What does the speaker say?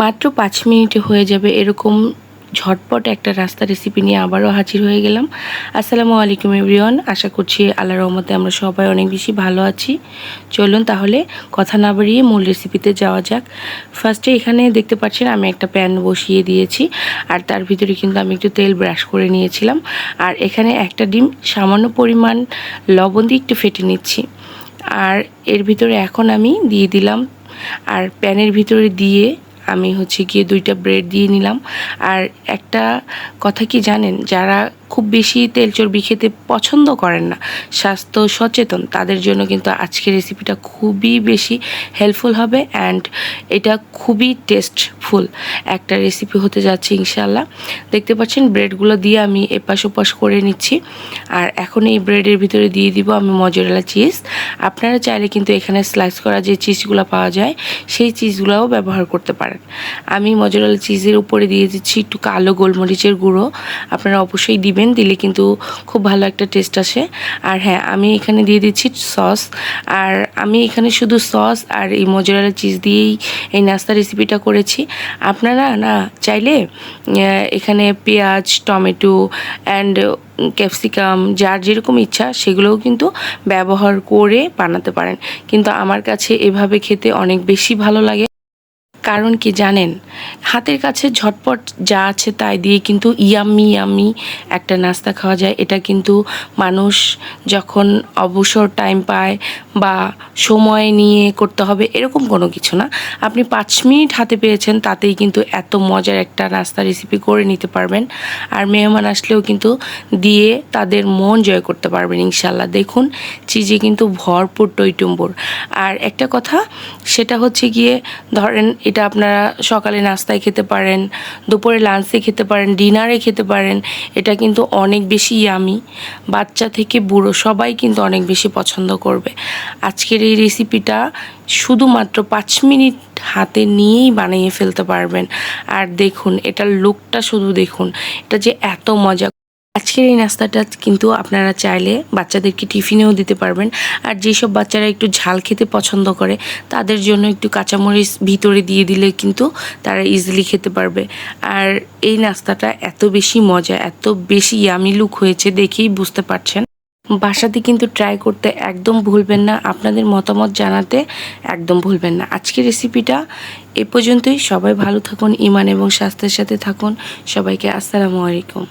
মাত্র পাঁচ মিনিটে হয়ে যাবে এরকম ঝটপট একটা রাস্তা রেসিপি নিয়ে আবারও হাজির হয়ে গেলাম। আসসালামু আলাইকুম এভরিওয়ান আশা করছি আল্লাহ রহমতে আমরা সবাই অনেক বেশি ভালো আছি। চলুন তাহলে কথা না বাড়িয়ে মূল রেসিপিতে যাওয়া যাক। ফার্স্টে এখানে দেখতে পাচ্ছেন আমি একটা প্যান বসিয়ে দিয়েছি, আর তার ভিতরে কিন্তু আমি একটু তেল ব্রাশ করে নিয়েছিলাম। আর এখানে একটা ডিম, সামান্য পরিমাণ লবণ দিয়ে একটু ফেটে নিচ্ছি। আর এর ভিতরে এখন আমি দিয়ে দিলাম, আর প্যানের ভিতরে দিয়ে আমি হচ্ছে গিয়ে দুইটা ব্রেড দিয়ে নিলাম। আর একটা কথা কি জানেন? যারা খুব বেশি তেল চর্বি খেতে পছন্দ করেন না। স্বাস্থ্য সচেতন, তাদের জন্য কিন্তু আজকের রেসিপিটা খুবই বেশি হেল্পফুল হবে অ্যান্ড এটা খুবই টেস্টফুল একটা রেসিপি হতে যাচ্ছে ইনশাল্লাহ দেখতে পাচ্ছেন ব্রেডগুলো দিয়ে আমি এপাশ ওপাশ করে নিচ্ছি। আর এখন এই ব্রেডের ভিতরে দিয়ে দিব আমি মজরেলা চিজ আপনারা চাইলে কিন্তু এখানে স্লাইস করা যে চিজগুলো পাওয়া যায়, সেই চিজগুলোও ব্যবহার করতে পারেন। আমি মজরেলা চিজের উপরে দিয়ে দিচ্ছি একটু কালো গোলমরিচের গুঁড়ো, আপনারা অবশ্যই দিবেন। দিলে কিন্তু খুব ভালো একটা টেস্ট আসে। আর হ্যাঁ আমি এখানে দিয়ে দিচ্ছি সস আর আমি এখানে শুধু সস আর এই মজরেলা চিজ দিয়েই এই নাস্তা রেসিপিটা করেছি। আপনারা না চাইলে এখানে পেঁয়াজ, টমেটো অ্যান্ড ক্যাপসিকাম যার যেরকম ইচ্ছা সেগুলোও কিন্তু ব্যবহার করে বানাতে পারেন। কিন্তু আমার কাছে এভাবে খেতে অনেক বেশি ভালো লাগে। কারণ কি জানেন? হাতের কাছে ঝটপট যা আছে তাই দিয়ে কিন্তু ইয়াম্মি ইয়াম্মি একটা নাস্তা খাওয়া যায়। এটা কিন্তু মানুষ যখন অবসর টাইম পায় বা সময় নিয়ে করতে হবে এরকম কোনো কিছু না। আপনি পাঁচ মিনিট হাতে পেয়েছেন তাতেই কিন্তু এত মজার একটা নাস্তা রেসিপি করে নিতে পারবেন। আর মেহমান আসলেও কিন্তু দিয়ে তাদের মন জয় করতে পারবেন ইনশাল্লাহ দেখুন, চিজে কিন্তু ভরপুর টইটুম্বর। আর একটা কথা, সেটা হচ্ছে গিয়ে ধরেন এটা আপনারা সকালে নাস্তায় খেতে পারেন, দুপুরে লাঞ্চে খেতে পারেন ডিনারে খেতে পারেন, এটা কিন্তু অনেক বেশি ইয়ামি বাচ্চা থেকে বুড়ো সবাই কিন্তু অনেক বেশি পছন্দ করবে। আজকের এই রেসিপিটা শুধুমাত্র পাঁচ মিনিট হাতে নিয়েই বানিয়ে ফেলতে পারবেন। আর দেখুন, এটার লুকটা শুধু দেখুন, এটা যে এত মজা আজকের এই নাস্তাটা কিন্তু আপনারা চাইলে বাচ্চাদেরকে টিফিনেও দিতে পারবেন। আর যেসব বাচ্চারা একটু ঝাল খেতে পছন্দ করে, তাদের জন্য একটু কাঁচামরিচ ভিতরে দিয়ে দিলে কিন্তু তারা ইজিলি খেতে পারবে। আর এই নাস্তাটা এত বেশি মজা, এত বেশি ইয়ামি লুক হয়েছে দেখেই বুঝতে পারছেন। বাসাতে কিন্তু ট্রাই করতে একদম ভুলবেন না, আপনাদের মতামত জানাতে একদম ভুলবেন না। আজকের রেসিপিটা এ পর্যন্তই। সবাই ভালো থাকুন ইমান এবং স্বাস্থ্যের সাথে থাকুন। সবাইকে আসসালামু আলাইকুম।